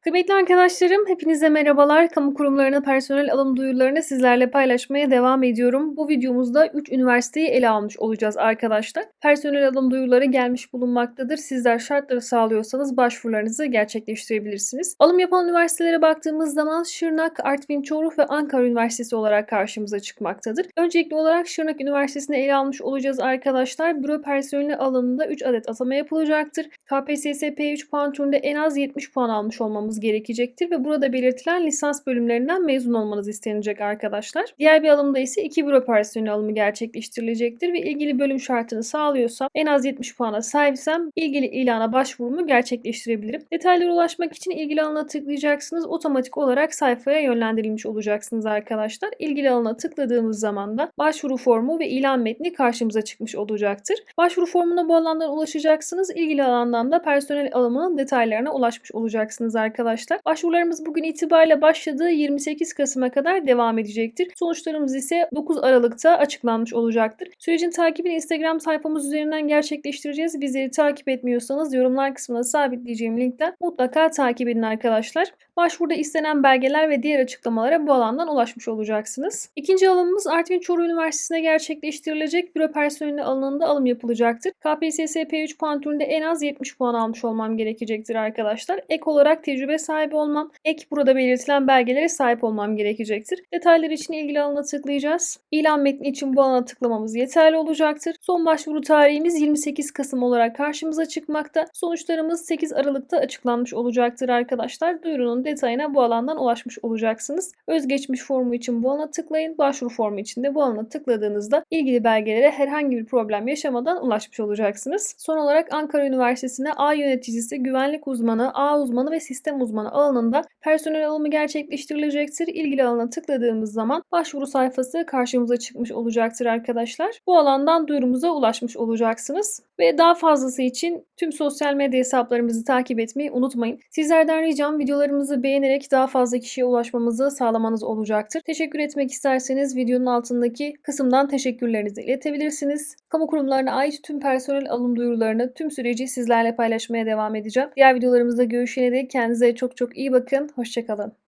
Kıymetli arkadaşlarım, hepinize merhabalar. Kamu kurumlarına personel alım duyurularını sizlerle paylaşmaya devam ediyorum. Bu videomuzda 3 üniversiteyi ele almış olacağız arkadaşlar. Personel alım duyuruları gelmiş bulunmaktadır. Sizler şartları sağlıyorsanız başvurularınızı gerçekleştirebilirsiniz. Alım yapan üniversitelere baktığımız zaman Şırnak, Artvin, Çoruh ve Ankara Üniversitesi olarak karşımıza çıkmaktadır. Öncelikli olarak Şırnak Üniversitesi'ni ele almış olacağız arkadaşlar. Büro personeli alanında 3 adet atama yapılacaktır. KPSS P3 puan türünde en az 70 puan almış olmamız gerekecektir ve burada belirtilen lisans bölümlerinden mezun olmanız istenecek arkadaşlar. Diğer bir alımda ise iki büro personeli alımı gerçekleştirilecektir ve ilgili bölüm şartını sağlıyorsam en az 70 puana sahipsem ilgili ilana başvurumu gerçekleştirebilirim. Detaylara ulaşmak için ilgili alana tıklayacaksınız. Otomatik olarak sayfaya yönlendirilmiş olacaksınız arkadaşlar. İlgili alana tıkladığımız zaman da başvuru formu ve ilan metni karşımıza çıkmış olacaktır. Başvuru formuna bu alandan ulaşacaksınız. İlgili alandan da personel alımının detaylarına ulaşmış olacaksınız arkadaşlar. Başvurularımız bugün itibariyle başladığı 28 Kasım'a kadar devam edecektir. Sonuçlarımız ise 9 Aralık'ta açıklanmış olacaktır. Sürecin takibini Instagram sayfamız üzerinden gerçekleştireceğiz. Bizleri takip etmiyorsanız yorumlar kısmına sabitleyeceğim linkten mutlaka takip edin arkadaşlar. Başvuruda istenen belgeler ve diğer açıklamalara bu alandan ulaşmış olacaksınız. İkinci alımımız Artvin Çoruh Üniversitesi'ne gerçekleştirilecek büro personeli alanında alım yapılacaktır. KPSS P3 puan türünde en az 70 puan almış olmam gerekecektir arkadaşlar. Ek olarak tecrübe sahibi olmam, ek burada belirtilen belgelere sahip olmam gerekecektir. Detaylar için ilgili alana tıklayacağız. İlan metni için bu alana tıklamamız yeterli olacaktır. Son başvuru tarihimiz 28 Kasım olarak karşımıza çıkmakta. Sonuçlarımız 8 Aralık'ta açıklanmış olacaktır arkadaşlar. Duyurunun detayına bu alandan ulaşmış olacaksınız. Özgeçmiş formu için bu alana tıklayın. Başvuru formu için de bu alana tıkladığınızda ilgili belgelere herhangi bir problem yaşamadan ulaşmış olacaksınız. Son olarak Ankara Üniversitesi'ne A yöneticisi, güvenlik uzmanı, A uzmanı ve sistem uzmanı alanında personel alımı gerçekleştirilecektir. İlgili alana tıkladığımız zaman başvuru sayfası karşımıza çıkmış olacaktır arkadaşlar. Bu alandan duyurumuza ulaşmış olacaksınız. Ve daha fazlası için tüm sosyal medya hesaplarımızı takip etmeyi unutmayın. Sizlerden ricam videolarımızı beğenerek daha fazla kişiye ulaşmamızı sağlamanız olacaktır. Teşekkür etmek isterseniz videonun altındaki kısımdan teşekkürlerinizi iletebilirsiniz. Kamu kurumlarına ait tüm personel alım duyurularını, tüm süreci sizlerle paylaşmaya devam edeceğim. Diğer videolarımızda görüşene dek kendinize çok çok iyi bakın. Hoşçakalın.